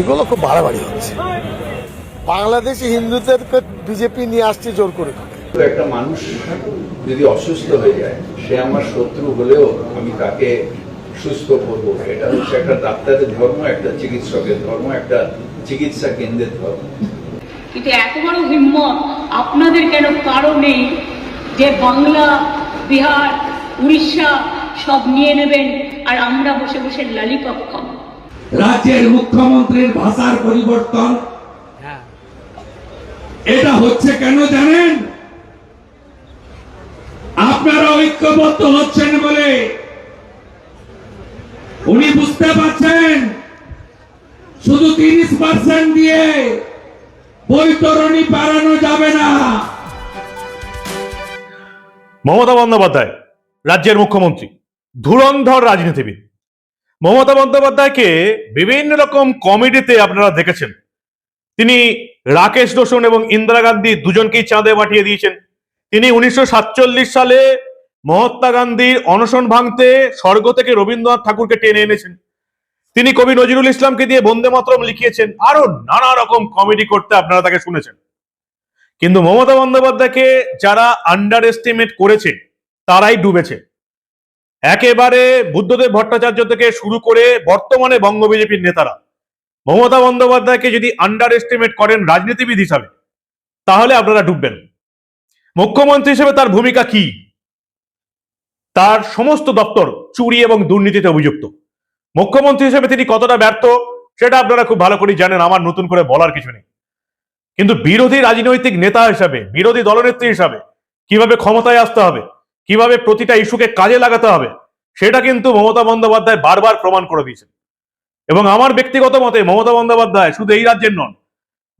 এগুলো খুব বাড়াবাড়ি হচ্ছে। বাংলাদেশি হিন্দুদেরকে বিজেপি নিয়ে আসছে জোর করে। করে। একটা মানুষ যদি অসুস্থ হয়ে যায় সে আমার শত্রু হলেও আমি তাকে সুস্থ করব। এটা হচ্ছে একটা ডাক্তারের ধর্ম একটা চিকিৎসকের ধর্ম একটা চিকিৎসা কেন্দ্রের ধর্ম। কিন্তু এত বড় হিম্মত আপনাদের কেন কারও নেই যে বাংলা বিহার উড়িষ্যা সব নিয়ে নেবেন আর আমরা বসে বসে লালিপপ খাব? রাজ্যের মুখ্যমন্ত্রীর ভাষার পরিবর্তন। এটা হচ্ছে কেন জানেন? আপনারা ঐক্যবদ্ধ হচ্ছেন বলে। উনি বুঝতে পারছেন? শুধু তিরিশ পার্সেন্ট দিয়ে বৈতরণী বাড়ানো যাবে না। মমতা বন্দ্যোপাধ্যায় রাজ্যের মুখ্যমন্ত্রী ধুরন্ধর রাজনীতিবিদ। মমতা বন্দ্যোপাধ্যায়কে বিভিন্ন রকম কমেডিতে আপনারা দেখেছেন। তিনি রাকেশ রোশন এবং ইন্দিরা গান্ধী দুজনকেই চাঁদে পাঠিয়ে দিয়েছেন। তিনি উনিশশো সাতচল্লিশ সালে মহাত্মা গান্ধীর অনশন ভাঙতে স্বর্গ থেকে রবীন্দ্রনাথ ঠাকুরকে টেনে এনেছেন। তিনি কবি নজরুল ইসলামকে দিয়ে বন্দে মাতরম লিখিয়েছেন। আরও নানা রকম কমেডি করতে আপনারা তাকে শুনেছেন। কিন্তু মমতা বন্দ্যোপাধ্যায়কে যারা আন্ডার এস্টিমেট করেছে, তারাই ডুবেছে। একেবারে বুদ্ধদেব ভট্টাচার্য থেকে শুরু করে বর্তমানে বঙ্গ বিজেপির নেতারা, মমতা বন্দ্যোপাধ্যায়কে যদি আন্ডার এস্টিমেট করেন রাজনীতিবিদ হিসাবে, তাহলে আপনারা ডুববেন। মুখ্যমন্ত্রী হিসেবে তার ভূমিকা কি? তার সমস্ত দপ্তর চুরি এবং দুর্নীতিতে অভিযুক্ত। মুখ্যমন্ত্রী হিসেবে তিনি কতটা ব্যর্থ, সেটা আপনারা খুব ভালো করেই জানেন, আমার নতুন করে বলার কিছু নেই। কিন্তু বিরোধী রাজনৈতিক নেতা হিসাবে, বিরোধী দলনেত্রী হিসাবে, কীভাবে ক্ষমতায় আসতে হবে? কীভাবে প্রতিটা ইস্যুকে কাজে লাগাতে হবে, সেটা কিন্তু মমতা বন্দ্যোপাধ্যায় বারবার প্রমাণ করে দিয়েছেন। এবং আমার ব্যক্তিগত মতে মমতা বন্দ্যোপাধ্যায় শুধু এই রাজ্যের নন,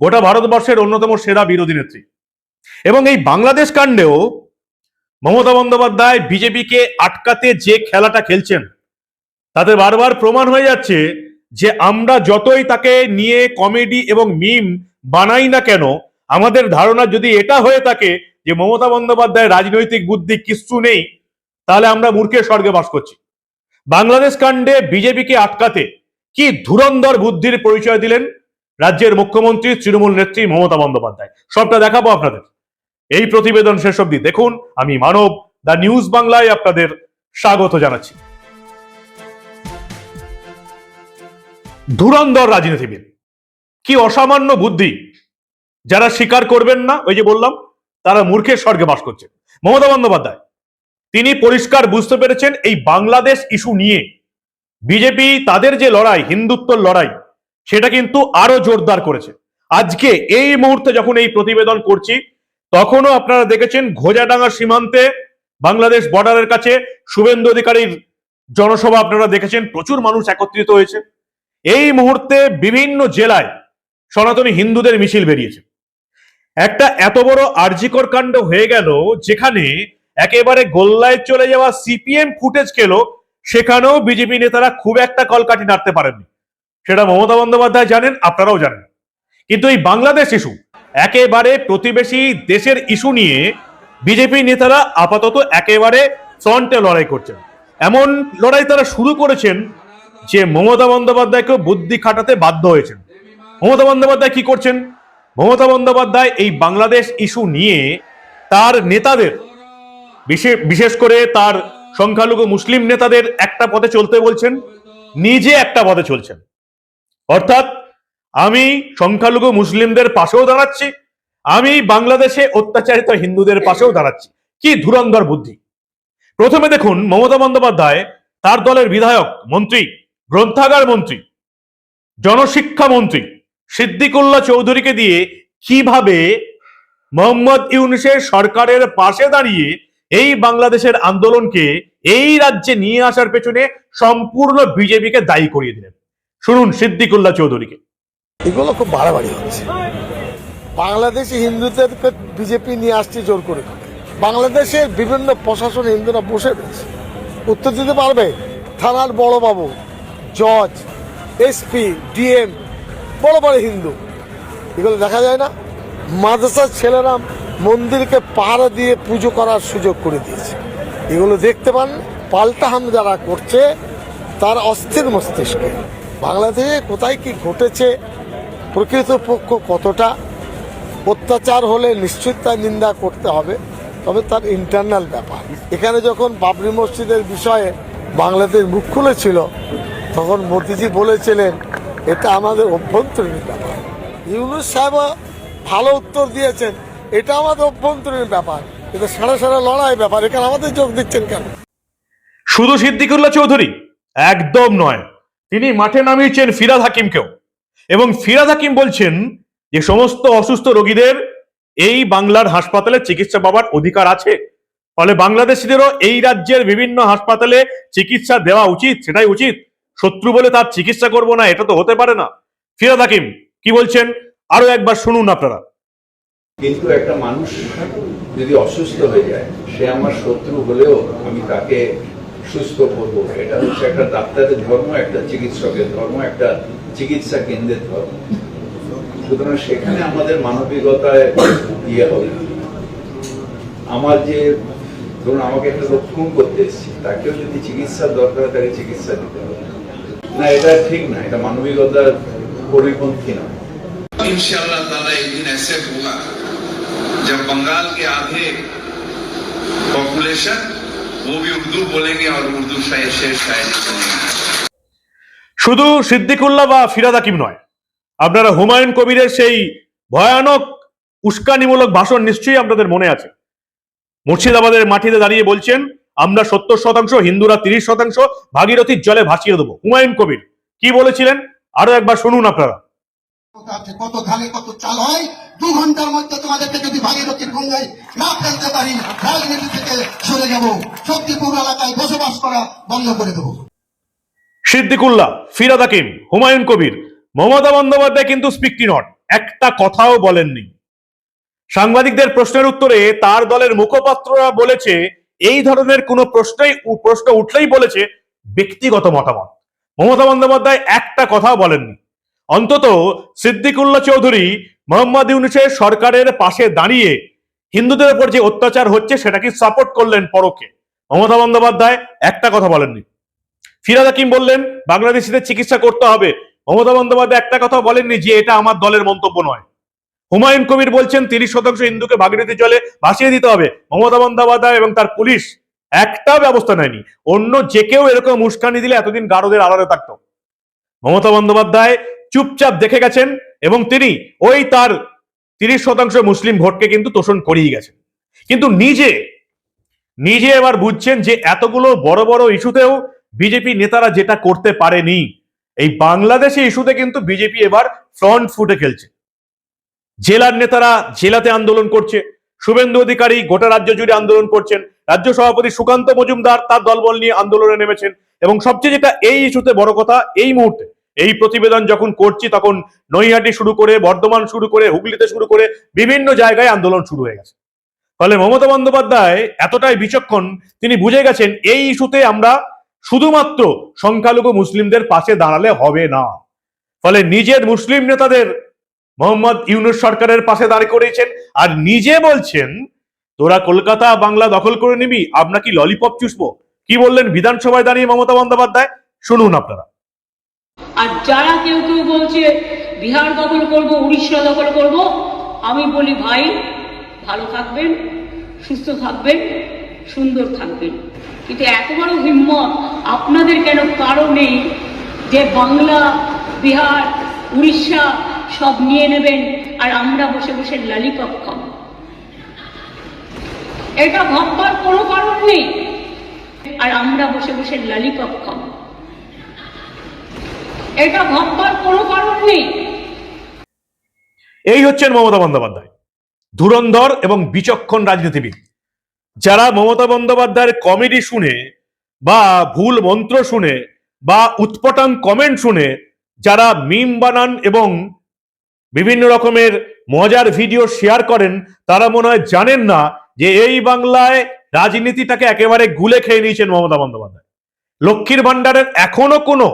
গোটা ভারতবর্ষের অন্যতম সেরা বিরোধী নেত্রী। এবং এই বাংলাদেশ কাণ্ডেও মমতা বন্দ্যোপাধ্যায় বিজেপিকে আটকাতে যে খেলাটা খেলছেন, তাতে বারবার প্রমাণ হয়ে যাচ্ছে যে আমরা যতই তাকে নিয়ে কমেডি এবং মিম বানাই না কেন, আমাদের ধারণা যদি এটা হয়ে থাকে যে মমতা বন্দ্যোপাধ্যায় রাজনৈতিক বুদ্ধি কিচ্ছু নেই, তাহলে আমরা মূর্খের স্বর্গে বাস করছি। বাংলাদেশ কাণ্ডে বিজেপিকে আটকাতে কি ধুরন্ধর বুদ্ধির পরিচয় দিলেন রাজ্যের মুখ্যমন্ত্রী তৃণমূল নেত্রী মমতা বন্দ্যোপাধ্যায়? সবটা দেখাবো আপনাদের। এই প্রতিবেদন শেষ অব্দি দেখুন। আমি মানব, দ্য নিউজ বাংলায় আপনাদের স্বাগত জানাচ্ছি। ধুরন্ধর রাজনীতিবিদ, কি অসামান্য বুদ্ধি যারা স্বীকার করবেন না? ওই যে বললাম তারা মূর্খের স্বর্গে বাস করছে। মমতা বন্দ্যোপাধ্যায়, তিনি পরিষ্কার বুঝতে পেরেছেন এই বাংলাদেশ ইস্যু নিয়ে। বিজেপি তাদের যে লড়াই, হিন্দুত্বর লড়াই, সেটা কিন্তু আরও জোরদার করেছে। আজকে এই মুহূর্তে যখন এই প্রতিবেদন করছি, তখনও আপনারা দেখেছেন ঘোজাডাঙ্গা সীমান্তে বাংলাদেশ বর্ডারের কাছে শুভেন্দু অধিকারীর জনসভা আপনারা দেখেছেন, প্রচুর মানুষ একত্রিত হয়েছে। এই মুহূর্তে বিভিন্ন জেলায় সনাতনী হিন্দুদের মিছিল বেরিয়েছে। একটা এত বড় আর্জিকর কাণ্ড হয়ে গেল যেখানে একেবারে গোল্লায় চলে যাওয়া সিপিএম ফুটেজ খেলো, সেখানেও বিজেপি নেতারা খুব একটা কলকাঠি নাড়তে পারেননি। সেটা মমতা বন্দ্যোপাধ্যায় জানেন, আপনারাও জানেন। কিন্তু এই বাংলাদেশ ইস্যু, একেবারে প্রতিবেশী দেশের ইস্যু নিয়ে বিজেপি নেতারা আপাতত একেবারে ফ্রন্টে লড়াই করছেন। এমন লড়াই তারা শুরু করেছেন যে মমতা বন্দ্যোপাধ্যায়কেও বুদ্ধি খাটাতে বাধ্য হয়েছেন। মমতা বন্দ্যোপাধ্যায় কি করছেন? মমতা বন্দ্যোপাধ্যায় এই বাংলাদেশ ইস্যু নিয়ে তার নেতাদের, বিশে- বিশেষ করে তার সংখ্যালঘু মুসলিম নেতাদের একটা পথে চলতে বলছেন, নিজে একটা পথে চলছেন। অর্থাৎ আমি সংখ্যালঘু মুসলিমদের পাশেও দাঁড়াচ্ছি, আমি বাংলাদেশে অত্যাচারিত হিন্দুদের পাশেও দাঁড়াচ্ছি। কি ধুরন্ধর বুদ্ধি! প্রথমে দেখুন, মমতা বন্দ্যোপাধ্যায় তার দলের বিধায়ক, মন্ত্রী, গ্রন্থাগার মন্ত্রী, জনশিক্ষা মন্ত্রী সিদ্দিকুল্লাহ চৌধুরীকে দিয়ে কীভাবে মোহাম্মদ ইউনুসের সরকারের পাশে দাঁড়িয়ে এই বাংলাদেশের আন্দোলনকে এই রাজ্যে নিয়ে আসার পেছনে সম্পূর্ণ বিজেপিকে দায়ী করিয়ে দিলেন। শুনুন সিদ্দিকুল্লাহ চৌধুরীকে। এগুলো খুব বাড়াবাড়ি হচ্ছে। বাংলাদেশি হিন্দুদেরকে বিজেপি নিয়ে আসছে জোর করে। বাংলাদেশের বিভিন্ন প্রশাসন হিন্দুরা বসে রয়েছে। উত্তর দিতে পারবে থানার বড় বাবু জজ, এসপি, ডিএম বড় বড় হিন্দু। এগুলো দেখা যায় না। মাদ্রাসার ছেলেরা মন্দিরকে পাহারা দিয়ে পুজো করার সুযোগ করে দিয়েছে। এগুলো দেখতে পান, পাল্টা হাম যারা করছে, তার অস্থির মস্তিষ্কে। বাংলাদেশে কোথায় কি ঘটেছে, প্রকৃতপক্ষ কতটা, অত্যাচার হলে নিশ্চিত তার নিন্দা করতে হবে, তবে তার ইন্টারনাল ব্যাপার। এখানে যখন বাবরি মসজিদের বিষয়ে বাংলাদেশ মুখ খুলেছিল, তখন মোদিজি বলেছিলেন এটা আমাদের অভ্যন্তরীণ ব্যাপার। ইউনুস সাহেব ভালো উত্তর দিয়েছেন, এটা আমাদের অভ্যন্তরীণ ব্যাপার। এটা সারা সারা লড়াই ব্যাপার, এখানে আমাদের যোগ দিচ্ছেন কেন? শুধু সিদ্দিকুল্লাহ চৌধুরী, একদম নয়, তিনি মাঠে নামিয়েছেন ফিরাদ হাকিমকেও। এবং ফিরাদ হাকিম বলছেন যে, সমস্ত অসুস্থ রোগীদের এই বাংলার হাসপাতালে চিকিৎসা পাওয়ার অধিকার আছে। ফলে বাংলাদেশিদেরও এই রাজ্যের বিভিন্ন হাসপাতালে চিকিৎসা দেওয়া উচিত, সেটাই উচিত। শত্রু বলে তার চিকিৎসা করব না, এটা তো হতে পারে না। ফিরাদ হাকিম, কি বলছেন? আরও একবার শুনুন আপনারা। কিন্তু একটা মানুষ যদি অসুস্থ হয়ে যায়, সে আমার শত্রু হলেও আমি তাকে সুস্থ করব। এটা হচ্ছে একটা ডাক্তারের ধর্ম, একটা চিকিৎসকের ধর্ম, একটা চিকিৎসা কেন্দ্রের ধর্ম। সুতরাং সেখানে আমাদের মানবিকতায় ইয়ে হবে। আমার যে, ধরুন আমাকে একটা লোক করতে এসেছি, তাকেও যদি চিকিৎসার দরকার তাকে চিকিৎসা দিতে হবে। না এটা ঠিক না এটা মানবিকতার পরিপন্থী নয় इंशाल्लाह ताला एक दिन ऐसे होगा जब बंगाल के आधे पॉपुलेशन वो भी उर्दू बोलेंगे और उर्दू शायर शेर शायरी करेंगे শুধু সিদ্দিকুল্লাহ বা ফিরাদ হাকিম নয় আপনারা হুমায়ুন কবিরের সেই ভয়ানক উস্কানিমূলক ভাষণ নিশ্চয়ই আপনাদের মনে আছে মুর্শিদাবাদের মাটিতে দাঁড়িয়ে বলছেন আমরা সত্তর শতাংশ হিন্দুরা তিরিশ শতাংশ ভাগীরথীর জলে ভাসিয়ে দেবো। হুমায়ুন কবির কি বলেছিলেন? আরও একবার শুনুন আপনারা। কত ধানে কত চাল হয়? দু ঘণ্টার মধ্যে তোমাদেরকে যদি ভাগীরথীর গঙ্গায় না ফেলতে পারি রাজনীতি থেকে সরে যাব। শক্তিপুর এলাকায় বসবাস করা বন্ধ করে দেবো। সিদ্দিকুল্লাহ ফিরাদ হাকিম হুমায়ুন কবির মমতা বন্দ্যোপাধ্যায় কিন্তু স্পিকটি নট একটা কথাও বলেননি। সাংবাদিকদের প্রশ্নের উত্তরে তার দলের মুখপাত্ররা বলেছে এই ধরনের কোনো প্রশ্নই প্রশ্ন উঠলেই বলেছে ব্যক্তিগত মতামত। মমতা বন্দ্যোপাধ্যায় একটা কথাও বলেননি। অন্তত সিদ্দিকুল্লাহ চৌধুরী, মোহাম্মদ ইউনুসের সরকারের পাশে দাঁড়িয়ে হিন্দুদের উপর যে অত্যাচার হচ্ছে সেটাকে সাপোর্ট করলেন পরোক্ষে? মমতা বন্দ্যোপাধ্যায় একটা কথা বলেননি। ফিরাদ হাকিম বললেন, বাংলাদেশিদের চিকিৎসা করতে হবে। মমতা বন্দ্যোপাধ্যায় একটা কথা বলেননি যে এটা আমার দলের মন্তব্য নয়। হুমায়ুন কবির বলছেন, তিরিশ শতাংশ হিন্দুকে ভাগীরথী জলে ভাসিয়ে দিতে হবে। মমতা বন্দ্যোপাধ্যায় এবং তার পুলিশ একটা ব্যবস্থা নেয়নি। অন্য যে কেউ এরকম উস্কানি দিলে এতদিন গারদের আড়ালে থাকতো। মমতা বন্দ্যোপাধ্যায় চুপচাপ দেখে গেছেন এবং তিনি ওই তার তিরিশ শতাংশ মুসলিম ভোটকে কিন্তু তোষণ করিয়ে গেছেন। কিন্তু নিজে নিজে এবার বুঝছেন যে এতগুলো বড় বড় ইস্যুতেও বিজেপি নেতারা যেটা করতে পারেনি। এই বাংলাদেশে ইস্যুতে কিন্তু বিজেপি এবার ফ্রন্ট ফুটে খেলছে। জেলার নেতারা জেলাতে আন্দোলন করছে, শুভেন্দু অধিকারী গোটা রাজ্য জুড়ে আন্দোলন করছেন, রাজ্য সভাপতি সুকান্ত মজুমদার তার দলবল নিয়ে আন্দোলনে নেমেছেন এবং সবচেয়ে যেটা এই ইস্যুতে বড় কথা, এই মুহূর্তে এই প্রতিবেদন যখন করছি তখন নৈহাটি শুরু করে, বর্ধমান শুরু করে, হুগলিতে শুরু করে বিভিন্ন জায়গায় আন্দোলন শুরু হয়ে গেছে। ফলে মমতা বন্দ্যোপাধ্যায় এতটাই বিচক্ষণ, তিনি বুঝে গেছেন এই ইস্যুতে আমরা শুধুমাত্র সংখ্যালঘু মুসলিমদের পাশে দাঁড়ালে হবে না। ফলে নিজের মুসলিম নেতাদের মোহাম্মদ ইউনুস সরকারের পাশে দাঁড় করেছেন আর নিজে বলছেন, তোরা কলকাতা বাংলা দখল করে নিবি, আমরা কি ললিপপ চুষবো? কি বললেন বিধানসভায় দাঁড়িয়ে মমতা বন্দ্যোপাধ্যায়? শুনুন আপনারা। আর যারা কেউ কেউ বলছে, বিহার দখল করব, উড়িষ্যা দখল করব, আমি বলি, ভাই, ভালো থাকবেন, সুস্থ থাকবেন, সুন্দর থাকবেন। কিন্তু এত বড় হিম্মত আপনাদের কেন কারও নেই যে বাংলা, বিহার, উড়িষ্যা সব নিয়ে নেবেন আর আমরা বসে বসে লালিপপ খাব। এটা ভাববার কোনো কারণ নেই। আর আমরা বসে বসে লালিপপ খাব। এটা ভাববার কোনো কারণ নেই। এই হচ্ছেন মমতা বন্দ্যোপাধ্যায়, ধুরন্ধর এবং বিচক্ষণ রাজনীতিবিদ। যারা মমতা বন্দ্যোপাধ্যায়ের কমেডি শুনে বা ভুল মন্ত্র শুনে বা উৎপটাং কমেন্ট শুনে, যারা মিম বানান এবং বিভিন্ন রকমের মজার ভিডিও শেয়ার করেন, তারা মনে হয় জানেন না যে এই বাংলায় রাজনীতিটাকে একেবারে গুলে খেয়ে নিয়েছেন মমতা বন্দ্যোপাধ্যায়। লক্ষ্মীর ভান্ডারের এখনও কোনো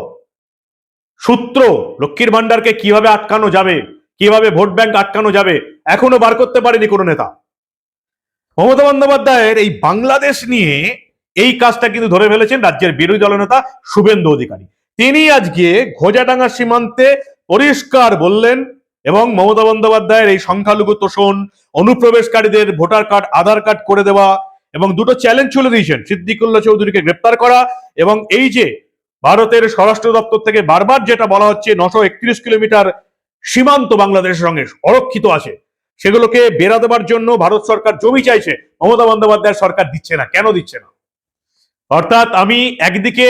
সূত্র লক্ষ্মীর ভান্ডারকে কীভাবে আটকানো যাবে, কীভাবে ভোট ব্যাংক আটকানো যাবে, এখনও বার করতে পারেনি কোনো নেতা। মমতা বন্দ্যোপাধ্যায়ের এই বাংলাদেশ নিয়ে এই কাজটা কিন্তু ধরে ফেলেছেন রাজ্যের বিরোধী দলনেতা শুভেন্দু অধিকারী। তিনি আজকে ঘোজাডাঙ্গা সীমান্তে পরিষ্কার বললেন এবং মমতা বন্দ্যোপাধ্যায়ের এই সংখ্যালঘু তোষণ, অনুপ্রবেশকারীদের ভোটার কার্ড, আধার কার্ড করে দেওয়া এবং দুটো চ্যালেঞ্জ চলে দিয়েছেন। সিদ্দিকুল্লাহ চৌধুরীকে গ্রেপ্তার করা এবং এই যে ভারতের স্বরাষ্ট্র দপ্তর থেকে বারবার যেটা বলা হচ্ছে, নশো একত্রিশ কিলোমিটার সীমান্ত বাংলাদেশের সঙ্গে অরক্ষিত আছে। সেগুলোকে বেরা দেওয়ার জন্য ভারত সরকার জমি চাইছে, মমতা বন্দ্যোপাধ্যায়ের সরকার দিচ্ছে না, কেন দিচ্ছে না? অর্থাৎ আমি একদিকে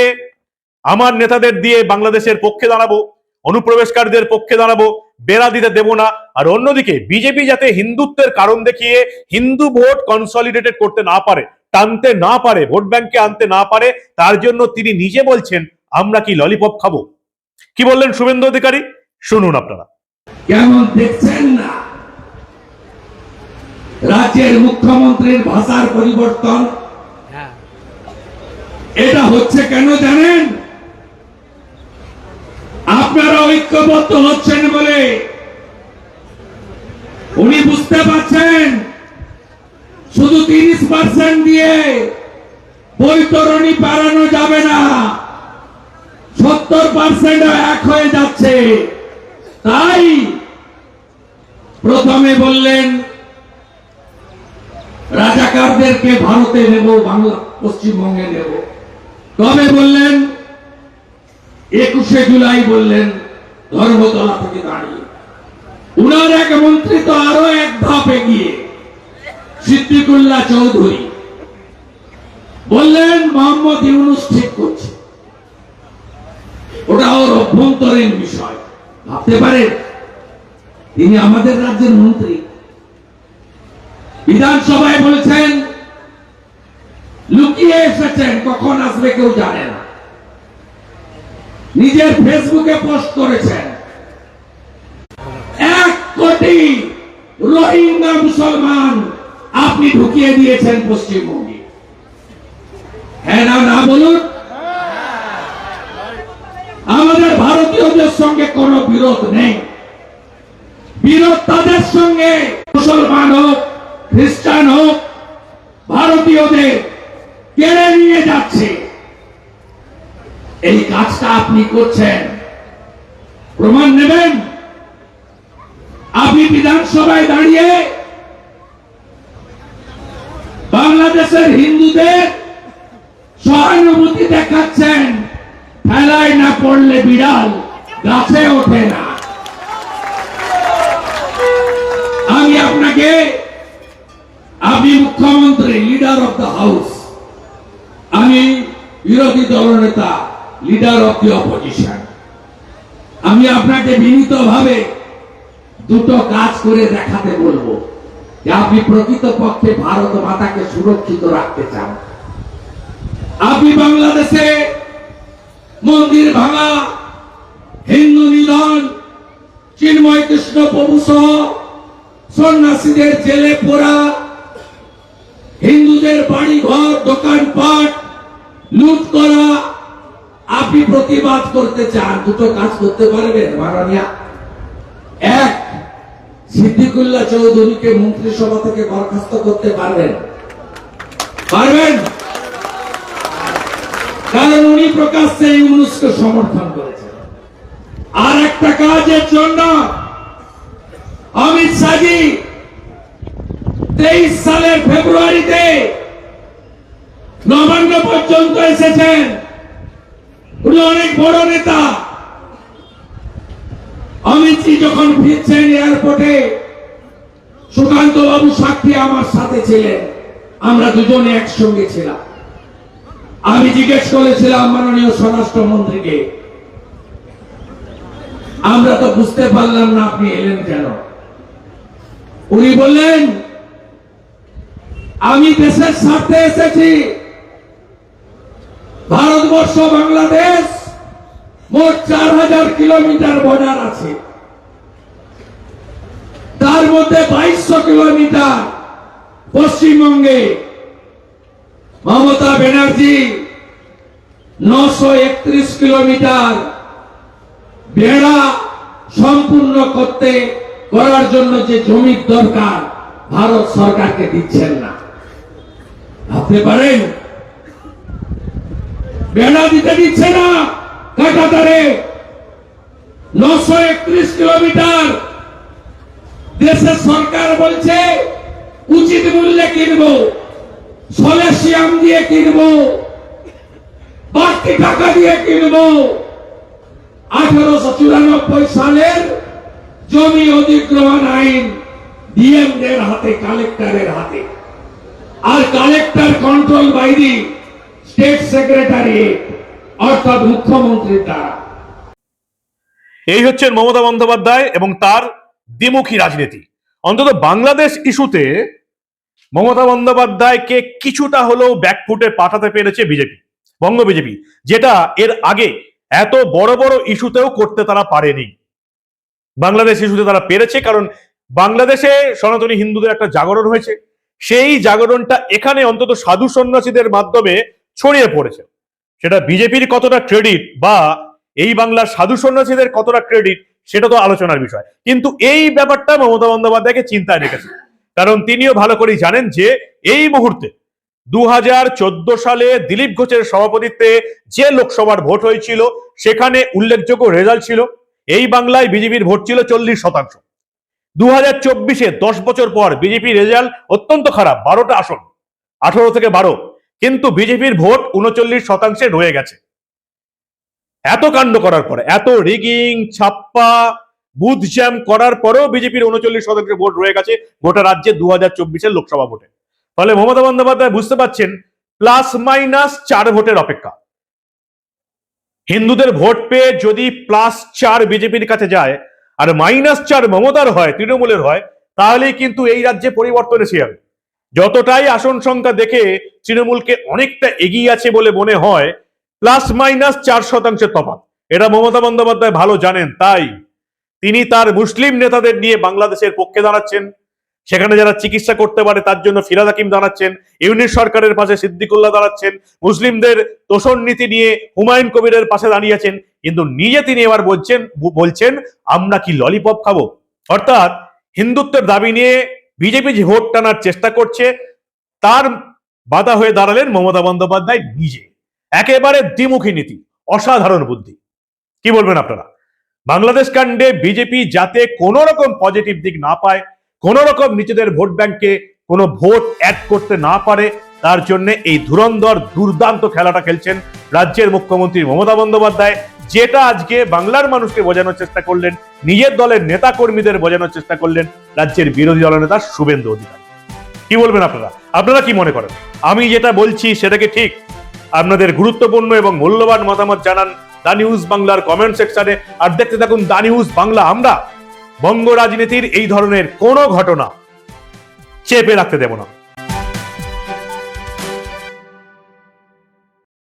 আমার নেতাদের দিয়ে বাংলাদেশের পক্ষে দাঁড়াবো অনুপ্রবেশকারীদের পক্ষে দাঁড়াবো বেড়া দিতে দেব না। আর অন্যদিকে বিজেপি যাতে হিন্দুত্বের কারণ দেখিয়ে হিন্দু ভোট কনসলিডেটেড করতে না পারে টানতে না পারে ভোট ব্যাংকে আনতে না পারে তার জন্য তিনি নিজে বলছেন আমরা কি ললিপপ খাব? কি বললেন শুভেন্দু অধিকারী? শুনুন আপনারা। কেমন দেখছেন না? রাজ্যের মুখ্যমন্ত্রীর ভাষার পরিবর্তন। এটা হচ্ছে কেন জানেন? আপনারা ঐক্যবদ্ধ হচ্ছেন বলে উনি বুঝতে পারছেন। শুধু তিরিশ পার্সেন্ট দিয়ে বৈতরণী পারানো যাবে না। সত্তর পার্সেন্ট এক হয়ে যাচ্ছে। তাই প্রথমে বললেন, রাজাকারদেরকে ভারতে নেব, বাংলা, পশ্চিমবঙ্গে নেব। তবে বললেন একুশে জুলাই বললেন, ধর্মতলা থেকে দাঁড়িয়ে। উনার এক মন্ত্রী তো আরও এক ধাপ এগিয়ে, সিদ্দিকুল্লাহ চৌধুরী। বললেন, মোহাম্মদ ইউনুস ঠিক করছে। ওটা ওর অভ্যন্তরীণ বিষয়। ভাবতে পারেন, তিনি আমাদের রাজ্যের মন্ত্রী। বিধানসভায় বলছেন, লুকিয়ে এসেছেন, কখন আসবে কেউ জানে না। নিজের ফেসবুকে পোস্ট করেছেন। এক কোটি রোহিঙ্গা মুসলমান আপনি ঢুকিয়ে দিয়েছেন পশ্চিমবঙ্গে। হ্যাঁ না না বলুন। আমাদের ভারতীয়দের সঙ্গে কোনো বিরোধ নেই। বিরোধ তাদের সঙ্গে, মুসলমান হোক, খ্রিস্টান হোক, ভারতীয়দের কেড়ে নিয়ে যাচ্ছে। এই কাজটা আপনি করছেন। প্রমাণ নেবেন? আপনি বিধানসভায় দাঁড়িয়ে বাংলাদেশের হিন্দুদের সহানুভূতি দেখাচ্ছেন। ফেলায় না পড়লে বিড়াল গাছে ওঠে না। আমি আপনাকে, আপনি মুখ্যমন্ত্রী লিডার অফ দ্য হাউস আমি বিরোধী দলনেতা লিডার অফ দি অপোজিশন আমি আপনাকে বিনীতভাবে দুটো কাজ করে দেখাতে বলব। যে আপনি প্রকৃতপক্ষে ভারত মাতাকে সুরক্ষিত রাখতে চান। আপনি বাংলাদেশে মন্দির ভাঙা, হিন্দু নিধন, চিন্ময় কৃষ্ণ প্রভু সহ সন্ন্যাসীদের জেলে পোড়া, হিন্দুদের বাড়ি ঘর দোকানপাট, লুট করা আপনি প্রতিবাদ করতে চান, দুটো কাজ করতে পারবেন, মাননীয়া। এক, সিদ্দিকুল্লাহ চৌধুরীকে মন্ত্রিসভা থেকে বরখাস্ত করতে পারবেন। পারবেন? কারণ উনি প্রকাশ্যে ইউনুসকে সমর্থন করেছেন। আর একটা কাজের জন্য অমিত শাহজি তেইশ সালের ফেব্রুয়ারিতে নবান্ন পর্যন্ত এসেছেন। উনি অনেক বড় নেতা। অমিতজি যখন ফিরছেন এয়ারপোর্টে সুকান্ত বাবু সাক্ষী আমার সাথে ছিলেন। আমরা দুজনে একসঙ্গে ছিলাম। আমি জিজ্ঞেস করেছিলাম মাননীয় স্বরাষ্ট্রমন্ত্রীকে, আমরা তো বুঝতে পারলাম না আপনি এলেন কেন? উনি বললেন, আমি দেশের স্বার্থে এসেছি। ভারতবর্ষ, বাংলাদেশ, মোট চার হাজার কিলোমিটার বর্ডার আছে। তার মধ্যে বাইশশো কিলোমিটার পশ্চিমবঙ্গে। মমতা ব্যানার্জি নশো একত্রিশ কিলোমিটার বেড়া সম্পূর্ণ করতে, করার জন্য যে জমির দরকার, ভারত সরকারকে দিচ্ছেন না। ভাবতে পারেন? বেড়া দিতে দিচ্ছে না। কাটাতারে নশো একত্রিশ কিলোমিটার দেশের সরকার বলছে, উচিত মূল্যে কিনবো, সলেসিয়াম দিয়ে কিনবো, বাড়তি টাকা দিয়ে কিনবো। আঠারোশো চুরানব্বই সালের জমি অধিগ্রহণ আইন ডিএমদের হাতে, কালেক্টরের হাতে। আর collector control by the state secretary অর্থাৎ মুখ্যমন্ত্রীর দ্বারা এই হচ্ছেন মমতা বন্দ্যোপাধ্যায় এবং তার দ্বিমুখী রাজনীতি। অন্তত বাংলাদেশ ইস্যুতে মমতা বন্দ্যোপাধ্যায়কে কিছুটা হলেও ব্যাকফুটে পাঠাতে পেরেছে বিজেপি, বঙ্গ বিজেপি, যেটা এর আগে এত বড় বড় ইস্যুতেও করতে তারা পারেনি। বাংলাদেশ ইস্যুতে তারা পেরেছে কারণ বাংলাদেশে সনাতনী হিন্দুদের একটা জাগরণ হয়েছে। সেই জাগরণটা এখানে অন্তত সাধু সন্ন্যাসীদের মাধ্যমে ছড়িয়ে পড়েছে। সেটা বিজেপির কতটা ক্রেডিট বা এই বাংলার সাধু সন্ন্যাসীদের কতটা ক্রেডিট সেটা তো আলোচনার বিষয়। কিন্তু এই ব্যাপারটা মমতা বন্দ্যোপাধ্যায়কে চিন্তায় রেখেছে। কারণ তিনিও ভালো করেই জানেন যে এই মুহূর্তে দু সালে দিলীপ ঘোষের সভাপতিত্বে যে লোকসভার ভোট হয়েছিল, সেখানে উল্লেখযোগ্য রেজাল্ট ছিল। এই বাংলায় বিজেপির ভোট ছিল চল্লিশ শতাংশ। দু হাজার চব্বিশে দশ বছর পর বিজেপি রেজাল্ট অত্যন্ত খারাপ, বারোটা আসন, আঠারো থেকে বারো। কিন্তু বিজেপির ভোট উনচল্লিশ শতাংশে রয়ে গেছে। এত কাণ্ড করার পরে, এত রিগিং, ছাপ্পা, বুথ জ্যাম করার পরেও বিজেপির উনচল্লিশ শতাংশ ভোট রয়ে গেছে গোটা রাজ্যে দু হাজার চব্বিশের লোকসভা ভোটে। ফলে মমতা বন্দ্যোপাধ্যায় বুঝতে পারছেন, প্লাস মাইনাস চার ভোটের অপেক্ষা। হিন্দুদের ভোট পেয়ে যদি প্লাস চার বিজেপির কাছে যায়, আর মাইনাস চার মমতার হয়, তৃণমূলের হয়, তাহলেই কিন্তু এই রাজ্যে পরিবর্তন এসে যাবে। যতটাই আসন সংখ্যা দেখে তৃণমূলকে অনেকটা এগিয়ে আছে বলে মনে হয় প্লাস মাইনাস চার শতাংশের তফাৎ। এটা মমতা বন্দ্যোপাধ্যায় ভালো জানেন, তাই তিনি তার মুসলিম নেতাদের নিয়ে বাংলাদেশের পক্ষে দাঁড়াচ্ছেন, সেখানে যারা চিকিৎসা করতে পারে তার জন্য ফিরাদ হাকিম দাঁড়াচ্ছেন, ইউনিট সরকারের পাশে সিদ্দিকুল্লাহ দাঁড়াচ্ছেন, মুসলিমদের তোষণ নীতি নিয়ে হুমায়ুন কবিরের পাশে দাঁড়িয়েছেন কিন্তু নিজে তিনি এবার বলছেন বলছেন, আমরা কি ললিপপ খাব? অর্থাৎ হিন্দুত্বের দাবি নিয়ে বিজেপি যে ভোট টানার চেষ্টা করছে, তার বাধা হয়ে দাঁড়ালেন মমতা বন্দ্যোপাধ্যায় নিজে। একেবারে দ্বিমুখী নীতি, অসাধারণ বুদ্ধি। কি বলবেন আপনারা? বাংলাদেশ কাণ্ডে বিজেপি যাতে কোনো রকম পজিটিভ দিক না পায় কোন রকম নিজেদের ভোট ব্যাংকে কোনো ভোট অ্যাড করতে না পারে, তার জন্য এই ধুরন্ধর দুর্দান্ত খেলাটা খেলছেন রাজ্যের মুখ্যমন্ত্রী মমতা বন্দ্যোপাধ্যায়। যেটা আজকে বাংলার মানুষকে বোঝানোর চেষ্টা করলেন, নিজের দলের নেতা কর্মীদের বোঝানোর চেষ্টা করলেন রাজ্যের বিরোধী দলনেতা শুভেন্দু অধিকারী। কি বলবেন আপনারা? আপনারা কি মনে করেন? আমি যেটা বলছি সেটাকে ঠিক। আপনাদের গুরুত্বপূর্ণ এবং মূল্যবান মতামত জানান দা নিউজ বাংলার কমেন্ট সেকশনে। আর দেখতে থাকুন দা নিউজ বাংলা। আমরা বঙ্গ রাজনীতির এই ধরনের কোনো ঘটনা চেপে রাখতে দেব না।